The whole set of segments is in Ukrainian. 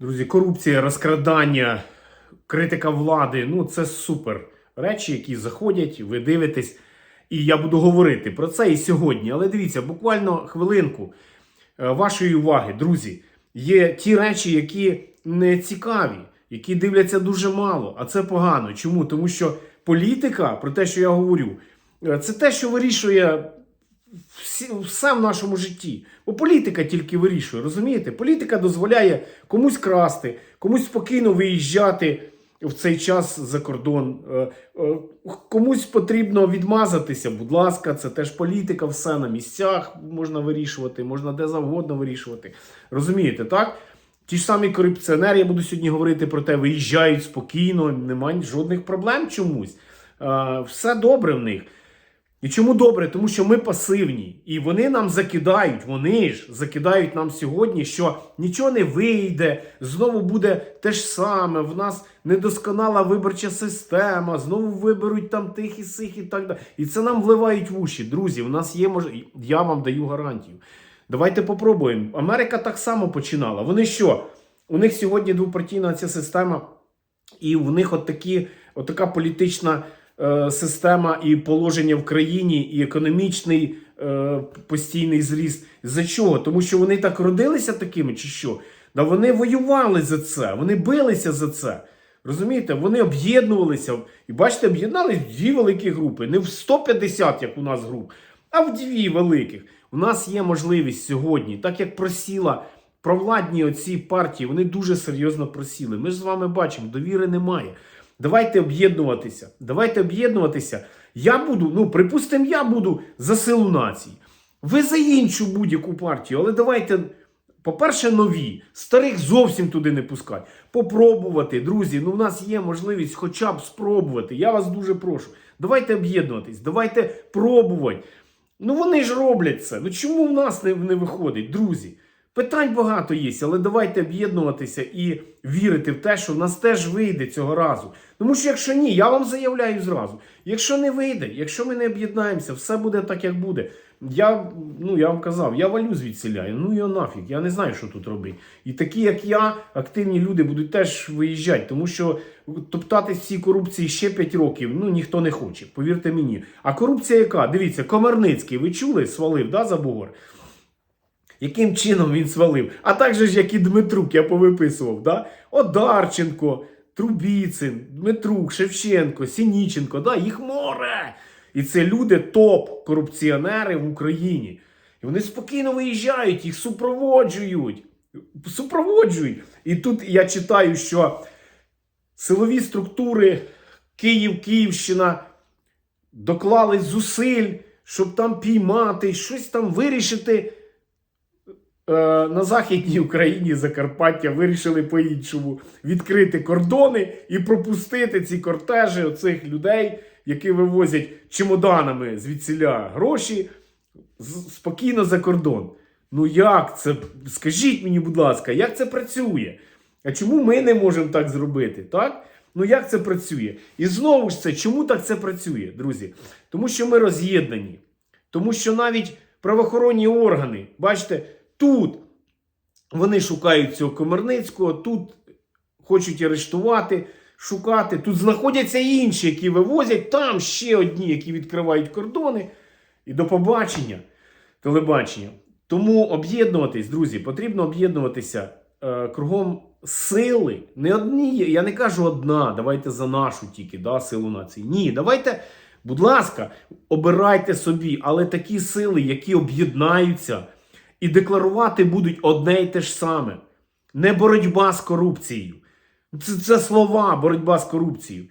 Друзі, корупція, розкрадання, критика влади ну це супер речі, які заходять, ви дивитесь. І я буду говорити про це і сьогодні. Але дивіться, буквально хвилинку е, вашої уваги, друзі. Є ті речі, які не цікаві, які дивляться дуже мало. А це погано. Чому? Тому що політика, про те, що я говорю, е, це те, що вирішує все в нашому житті. Бо політика тільки вирішує, розумієте? Політика дозволяє комусь красти, комусь спокійно виїжджати в цей час за кордон. Е, е, Комусь потрібно відмазатися, будь ласка, це теж політика, все на місцях можна вирішувати, можна де завгодно вирішувати. Розумієте, так? Ті ж самі корупціонери, я буду сьогодні говорити про те, виїжджають спокійно, немає жодних проблем чомусь. Е, Все добре в них. І чому добре? Тому що ми пасивні. І вони нам закидають, вони ж закидають нам сьогодні, що нічого не вийде, знову буде те ж саме, в нас недосконала виборча система, знову виберуть там тих і сих і так далі. І це нам вливають в уші. Друзі, у нас є мож... я вам даю гарантію. Давайте попробуємо. Америка так само починала. Вони що? У них сьогодні двопартійна ця система, і в них от такі, от така політична система і положення в країні, і економічний е, постійний зріст. За чого? Тому що вони так родилися такими, чи що? Да вони воювали за це, вони билися за це. Розумієте, вони об'єднувалися. І бачите, об'єднались в дві великі групи. Не в 150, як у нас груп, а в дві великих. У нас є можливість сьогодні, так як просіла провладні оці партії, вони дуже серйозно просіли. Ми ж з вами бачимо, довіри немає. Давайте об'єднуватися. Давайте об'єднуватися. Я буду, ну припустимо, я буду за силу нації. Ви за іншу будь-яку партію, але давайте. По-перше, нові, старих зовсім туди не пускати. Попробувати, друзі. Ну, в нас є можливість хоча б спробувати. Я вас дуже прошу. Давайте об'єднуватись, давайте пробувати. Ну вони ж роблять це. Ну чому в нас не, не виходить, друзі? Питань багато є, але давайте об'єднуватися і вірити в те, що в нас теж вийде цього разу. Тому що якщо ні, я вам заявляю зразу. Якщо не вийде, якщо ми не об'єднаємося, все буде так, як буде. Я, ну, я вам казав, я валю звідсіля, ну його нафіг, я не знаю, що тут робити. І такі, як я, активні люди будуть теж виїжджати, тому що топтатись в корупції ще 5 років, ну ніхто не хоче, повірте мені. А корупція яка? Дивіться, Комарницький, ви чули, свалив, да, за бугор? Яким чином він свалив? А так же ж, як і Дмитрук, я повиписував, да? Одарченко, Трубіцин, Дмитрук, Шевченко, Сініченко, да? їх море. І це люди топ-корупціонери в Україні. І вони спокійно виїжджають, їх супроводжують. Супроводжують. І тут я читаю, що силові структури Київ, Київщина доклали зусиль, щоб там піймати, щось там вирішити. Е, На Західній Україні Закарпаття вирішили по-іншому відкрити кордони і пропустити ці кортежі оцих людей, які вивозять чемоданами звідсіля гроші спокійно за кордон. Ну як це? Скажіть мені, будь ласка, як це працює? А чому ми не можемо так зробити? Так? Ну як це працює? І знову ж це, чому так це працює, друзі? Тому що ми роз'єднані. Тому що навіть правоохоронні органи, бачите, тут вони шукають цього Комарницького, тут хочуть арештувати, шукати. Тут знаходяться інші, які вивозять, там ще одні, які відкривають кордони. І до побачення, телебачення. Тому об'єднуватись, друзі, потрібно об'єднуватися е, кругом сили. Не одні, я не кажу одна, давайте за нашу тільки да, силу нації. Ні, давайте, будь ласка, обирайте собі, але такі сили, які об'єднаються і декларувати будуть одне й те ж саме. Не боротьба з корупцією. Це, це слова боротьба з корупцією.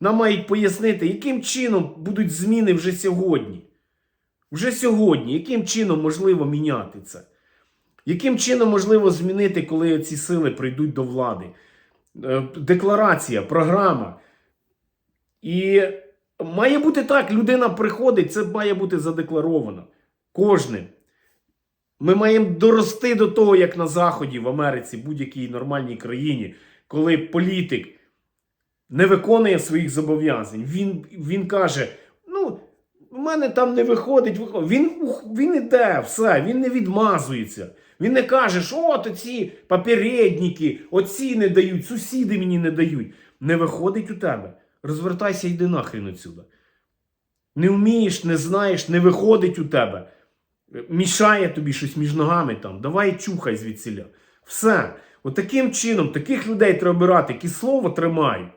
Нам мають пояснити, яким чином будуть зміни вже сьогодні. Вже сьогодні, яким чином можливо міняти це? Яким чином можливо змінити, коли ці сили прийдуть до влади? Е, Декларація, програма. І має бути так: людина приходить, це має бути задекларовано. Кожним. Ми маємо дорости до того, як на Заході, в Америці, будь-якій нормальній країні, коли політик не виконує своїх зобов'язань. Він, він каже: ну, у мене там не виходить. Він, він іде, все, він не відмазується. Він не каже, що от оці попередники, оці не дають, сусіди мені не дають. Не виходить у тебе. Розвертайся, йди нахрен отсюда. Не вмієш, не знаєш, не виходить у тебе. Мішає тобі щось між ногами там. Давай чухай звідсіля. Все. Отаким чином, таких людей треба обирати, які слово тримають.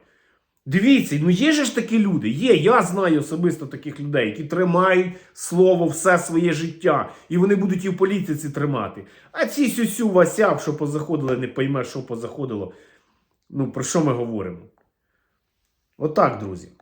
Дивіться, ну є ж такі люди. Є, я знаю особисто таких людей, які тримають слово все своє життя. І вони будуть і в політиці тримати. А ці сюсю васяв, що позаходили, не пойме, що позаходило. Ну, про що ми говоримо? Отак, друзі.